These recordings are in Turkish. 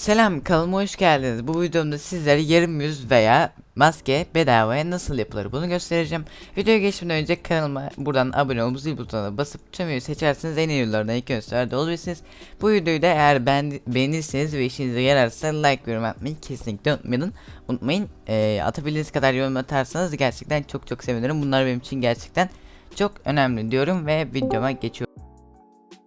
Selam kanalıma hoş geldiniz. Bu videomda sizlere yarım yüz veya maske bedavaya nasıl yapılır bunu göstereceğim. Videoya geçmeden önce kanalıma buradan abone olup zil butonuna basıp tüm videoyu seçerseniz en iyi videolardan ilk gösteride olabilirsiniz. Bu videoyu da eğer beğen beğenirseniz ve işinize yararsa like yorum atmayı kesinlikle unutmayın. Unutmayın Ee, atabildiğiniz kadar yorum atarsanız gerçekten çok çok sevinirim. Bunlar benim için gerçekten çok önemli diyorum ve videoma geçiyorum.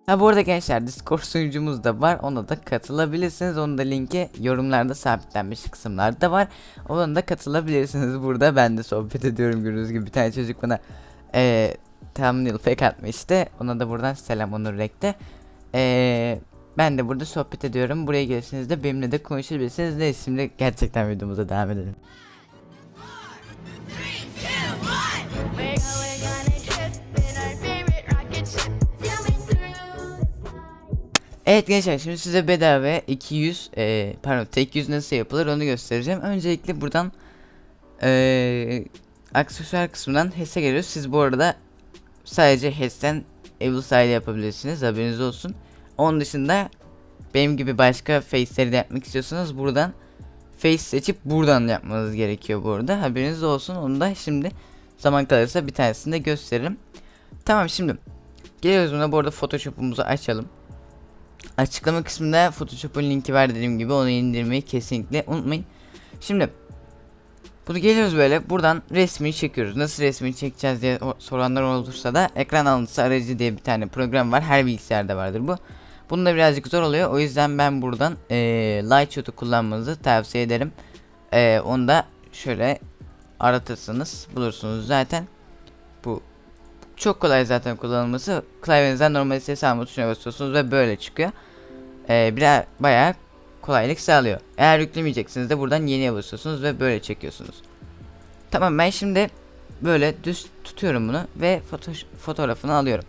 Ha bu arada gençler Discord sunucumuz da var. Ona da katılabilirsiniz. Onun da linki yorumlarda sabitlenmiş kısımlarda var. Ona da katılabilirsiniz. Burada ben de sohbet ediyorum gördüğünüz gibi. Bir tane çocuk bana eee thumbnail fake atmıştı. Ona da buradan selam Onur Rek'te. Eee ben de burada sohbet ediyorum. Buraya gelirseniz de benimle de konuşabilirsiniz. Neyse şimdi gerçekten videomuza devam edelim. Evet gençler şimdi size bedava 200 eee pardon tek yüz nasıl yapılır onu göstereceğim. Öncelikle buradan eee aksesuar kısmından HES'e geliyoruz. Siz bu arada sadece HES'ten Evil Style yapabilirsiniz haberiniz olsun. Onun dışında benim gibi başka face'leri de yapmak istiyorsanız buradan face seçip buradan yapmanız gerekiyor bu arada. Haberiniz olsun. Onu da şimdi zaman kalırsa bir tanesini de gösteririm. Tamam şimdi geliyoruz buna bu arada Photoshop'umuzu açalım. Açıklama kısmında Photoshop'un linki var dediğim gibi onu indirmeyi kesinlikle unutmayın. Şimdi bunu geliyoruz böyle buradan resmini çekiyoruz. Nasıl resmini çekeceğiz diye soranlar olursa da ekran alıntısı aracı diye bir tane program var. Her bilgisayarda vardır bu. Bunda birazcık zor oluyor. O yüzden ben buradan eee Lightshot'u kullanmanızı tavsiye ederim. Eee onu da şöyle aratırsınız bulursunuz zaten. Bu çok kolay zaten kullanılması. Klavyenizden normal ses alma tuşuna basıyorsunuz ve böyle çıkıyor. Ee, biraz bayağı kolaylık sağlıyor. Eğer yüklemeyeceksiniz de buradan yeniye basıyorsunuz ve böyle çekiyorsunuz. Tamam ben şimdi böyle düz tutuyorum bunu ve foto fotoğrafını alıyorum.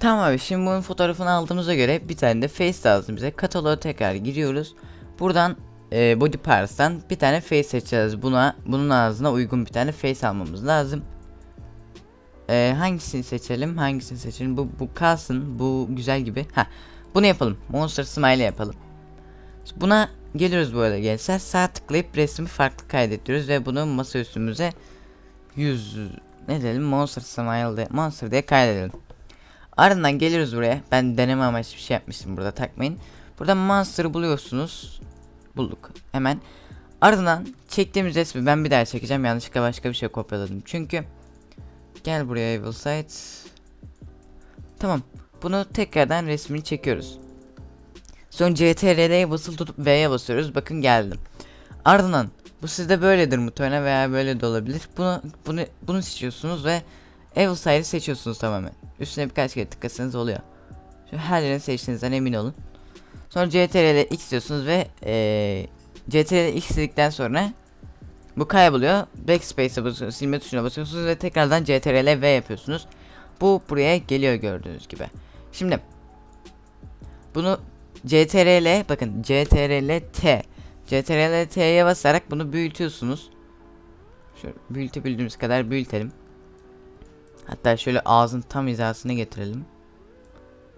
Tamam abi şimdi bunun fotoğrafını aldığımıza göre bir tane de face lazım bize. Kataloğa tekrar giriyoruz. Buradan e, body parts'tan bir tane face seçeceğiz. Buna bunun ağzına uygun bir tane face almamız lazım. Ee, hangisini seçelim? Hangisini seçelim? Bu bu kalsın. Bu güzel gibi. Ha. Bunu yapalım. Monster Smile yapalım. Buna geliyoruz böyle gençler. Sağ tıklayıp resmi farklı kaydediyoruz ve bunu masa üstümüze 100 ne diyelim Monster Smile de Monster diye kaydedelim. Ardından geliyoruz buraya. Ben deneme amaçlı bir şey yapmıştım burada takmayın. Burada Monster'ı buluyorsunuz. Bulduk. Hemen. Ardından çektiğimiz resmi ben bir daha çekeceğim. Yanlışlıkla başka bir şey kopyaladım. Çünkü Gel buraya Evil Sight. Tamam. Bunu tekrardan resmini çekiyoruz. Sonra CTRL'ye basılı tutup V'ye basıyoruz. Bakın geldim. Ardından bu sizde böyledir muhtemelen veya böyle de olabilir. Bunu bunu bunu seçiyorsunuz ve Evil Sight'ı seçiyorsunuz tamamen. Üstüne birkaç kere tıklasanız oluyor. Şu her yerini seçtiğinizden emin olun. Sonra CTRL X diyorsunuz ve ee, CTRL X dedikten sonra bu kayboluyor. Backspace'e basıyorsunuz, silme tuşuna basıyorsunuz ve tekrardan CTRL V yapıyorsunuz. Bu buraya geliyor gördüğünüz gibi. Şimdi bunu CTRL bakın CTRL T CTRL T'ye basarak bunu büyütüyorsunuz. Şöyle büyütebildiğimiz kadar büyütelim. Hatta şöyle ağzın tam hizasına getirelim.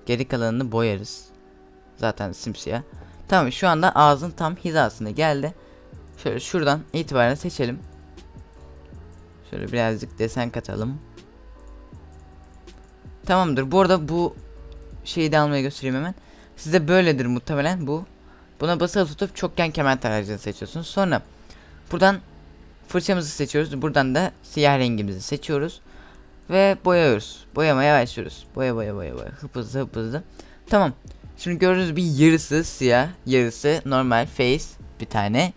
Geri kalanını boyarız. Zaten simsiyah. Tamam şu anda ağzın tam hizasına geldi. Şöyle şuradan itibaren seçelim. Şöyle birazcık desen katalım. Tamamdır. Bu arada bu şeyi de almaya göstereyim hemen. Size böyledir muhtemelen bu. Buna basılı tutup çokgen kemer tarayıcını seçiyorsunuz. Sonra buradan fırçamızı seçiyoruz. Buradan da siyah rengimizi seçiyoruz. Ve boyuyoruz. Boyamaya başlıyoruz. Boya boya boya boya. Hıp hızlı hıp hızlı. Tamam. Şimdi gördüğünüz bir yarısı siyah, yarısı normal face bir tane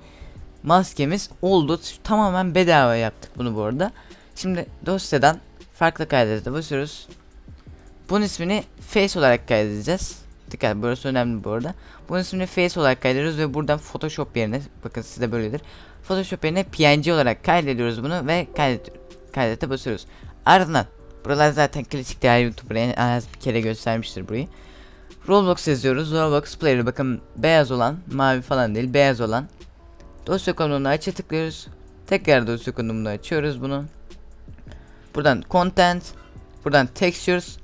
maskemiz oldu. Tamamen bedava yaptık bunu bu arada. Şimdi dosyadan farklı kaydete basıyoruz. Bunun ismini face olarak kaydedeceğiz. Dikkat burası önemli bu arada. Bunun ismini face olarak kaydediyoruz ve buradan Photoshop yerine bakın sizde böyledir. Photoshop yerine PNG olarak kaydediyoruz bunu ve kaydet kaydete basıyoruz. Ardından buralar zaten klasik değer YouTuber en az bir kere göstermiştir burayı. Roblox yazıyoruz. Roblox Player'ı bakın beyaz olan, mavi falan değil, beyaz olan. Dosya konumunu açı tıklıyoruz. Tekrar dosya konumunu açıyoruz bunu. Buradan content, buradan textures,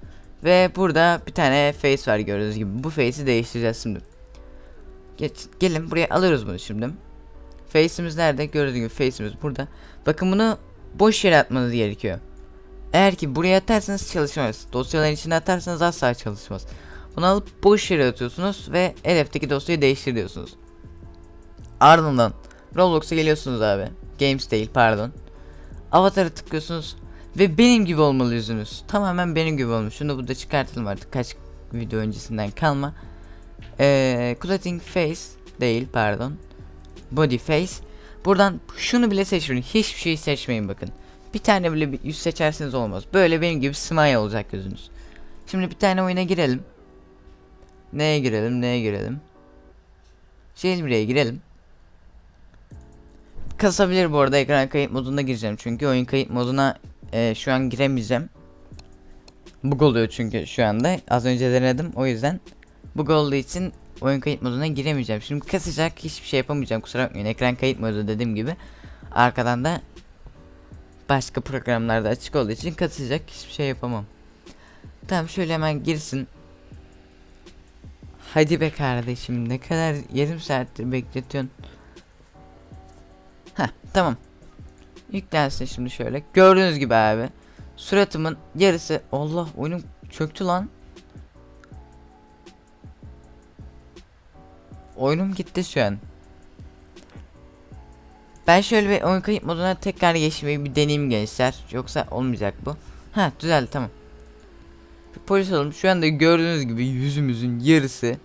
Ve burada bir tane face var gördüğünüz gibi. Bu face'i değiştireceğiz şimdi. Geç, gelin buraya alıyoruz bunu şimdi. Face'imiz nerede? Gördüğünüz gibi face'imiz burada. Bakın bunu boş yere atmanız gerekiyor. Eğer ki buraya atarsanız çalışmaz. Dosyaların içine atarsanız asla çalışmaz. Bunu alıp boş yere atıyorsunuz ve hedefteki dosyayı değiştiriyorsunuz. Ardından Roblox'a geliyorsunuz abi. Games değil pardon. Avatar'a tıklıyorsunuz ve benim gibi olmalı yüzünüz. Tamamen benim gibi olmuş. Şunu da burada çıkartalım artık kaç video öncesinden kalma. Ee, clothing face değil pardon. Body face. Buradan şunu bile seçmeyin. Hiçbir şey seçmeyin bakın. Bir tane bile bir yüz seçerseniz olmaz. Böyle benim gibi smile olacak yüzünüz. Şimdi bir tane oyuna girelim. Neye girelim? Neye girelim? Jailbreak'e girelim. Kasabilir bu arada ekran kayıt moduna gireceğim çünkü oyun kayıt moduna e, şu an giremeyeceğim. Bug oluyor çünkü şu anda. Az önce denedim o yüzden bug olduğu için oyun kayıt moduna giremeyeceğim. Şimdi kasacak hiçbir şey yapamayacağım kusura bakmayın. Ekran kayıt modu dediğim gibi arkadan da başka programlarda açık olduğu için kasacak hiçbir şey yapamam. Tamam şöyle hemen girsin. Hadi be kardeşim ne kadar yarım saattir bekletiyorsun. Heh tamam. Yüklensin şimdi şöyle. Gördüğünüz gibi abi. Suratımın yarısı. Allah oyunum çöktü lan. Oyunum gitti şu an. Ben şöyle bir oyun kayıt moduna tekrar geçmeyi bir deneyeyim gençler. Yoksa olmayacak bu. Ha düzeldi tamam. Bir polis olalım. Şu anda gördüğünüz gibi yüzümüzün yarısı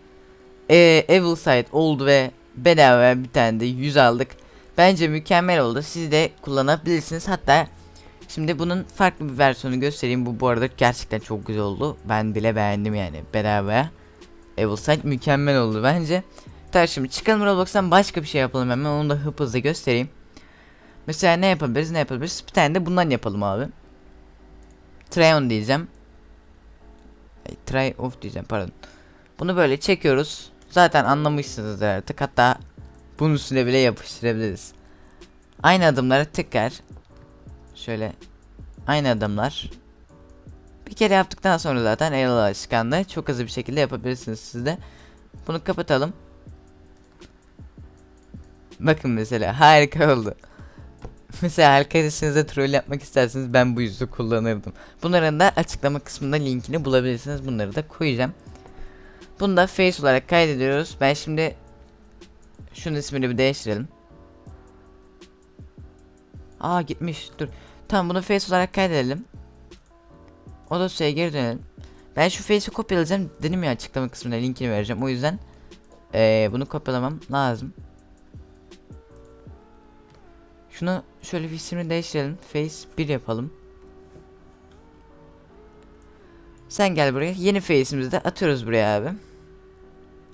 ee, Evil Side oldu ve bedava bir tane de yüz aldık. Bence mükemmel oldu. Siz de kullanabilirsiniz. Hatta şimdi bunun farklı bir versiyonu göstereyim. Bu bu arada gerçekten çok güzel oldu. Ben bile beğendim yani bedavaya. Evil Side mükemmel oldu bence. Tamam şimdi çıkalım Roblox'tan başka bir şey yapalım hemen. Onu da hıp hızlı göstereyim. Mesela ne yapabiliriz ne yapabiliriz? Bir tane de bundan yapalım abi. Try on diyeceğim. Try off diyeceğim pardon. Bunu böyle çekiyoruz. Zaten anlamışsınızdır artık. Hatta bunun üstüne bile yapıştırabiliriz. Aynı adımları tekrar şöyle aynı adımlar bir kere yaptıktan sonra zaten el alışkanlığı çok hızlı bir şekilde yapabilirsiniz siz de. Bunu kapatalım. Bakın mesela harika oldu. Mesela arkadaşınıza troll yapmak isterseniz ben bu yüzü kullanırdım. Bunların da açıklama kısmında linkini bulabilirsiniz. Bunları da koyacağım. Bunu da face olarak kaydediyoruz. Ben şimdi şunun ismini bir değiştirelim. Aa gitmiş. Dur. Tamam bunu face olarak kaydedelim. O dosyaya geri dönelim. Ben şu face'i kopyalayacağım. Dedim ya açıklama kısmına linkini vereceğim. O yüzden ee, bunu kopyalamam lazım. Şunu şöyle bir ismini değiştirelim. Face 1 yapalım. Sen gel buraya. Yeni face'imizi de atıyoruz buraya abi.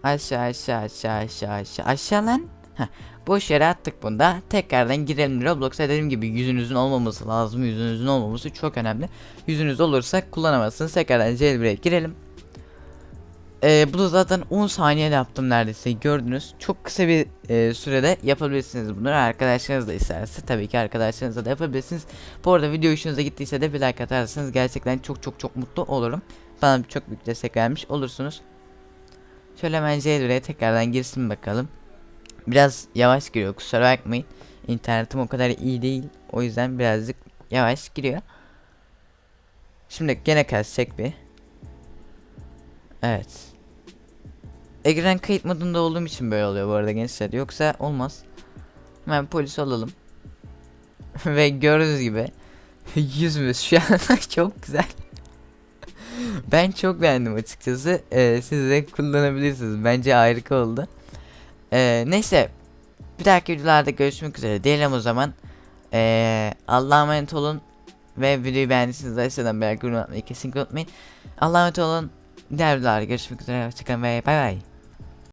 Aşağı aşağı aşağı aşağı aşağı aşağı lan. Heh, boş yere attık bunda. Tekrardan girelim Roblox'a dediğim gibi yüzünüzün olmaması lazım. Yüzünüzün olmaması çok önemli. Yüzünüz olursa kullanamazsınız. Tekrardan jailbreak girelim. Ee, bunu zaten 10 saniyede yaptım neredeyse gördünüz. Çok kısa bir e, sürede yapabilirsiniz bunları. Arkadaşlarınız da isterse tabii ki arkadaşlarınızla da yapabilirsiniz. Bu arada video hoşunuza gittiyse de bir like atarsanız gerçekten çok çok çok mutlu olurum. Bana çok büyük destek vermiş olursunuz. Şöyle hemen jailbreak'e tekrardan girsin bakalım. Biraz yavaş giriyor kusura bakmayın. İnternetim o kadar iyi değil. O yüzden birazcık yavaş giriyor. Şimdi gene kasacak bir. Evet. Ekran kayıt modunda olduğum için böyle oluyor bu arada gençler. Yoksa olmaz. Hemen polis olalım. Ve gördüğünüz gibi yüzümüz şu an çok güzel. Ben çok beğendim açıkçası. Ee, siz de kullanabilirsiniz. Bence harika oldu. Ee, neyse. Bir dahaki videolarda görüşmek üzere diyelim o zaman. Ee, Allah'a emanet olun. Ve videoyu beğendiyseniz aşağıdan beğenmeyi. Kesinlikle unutmayın. Allah'a emanet olun. Diğer videolarda görüşmek üzere. Hoşçakalın ve bay bay.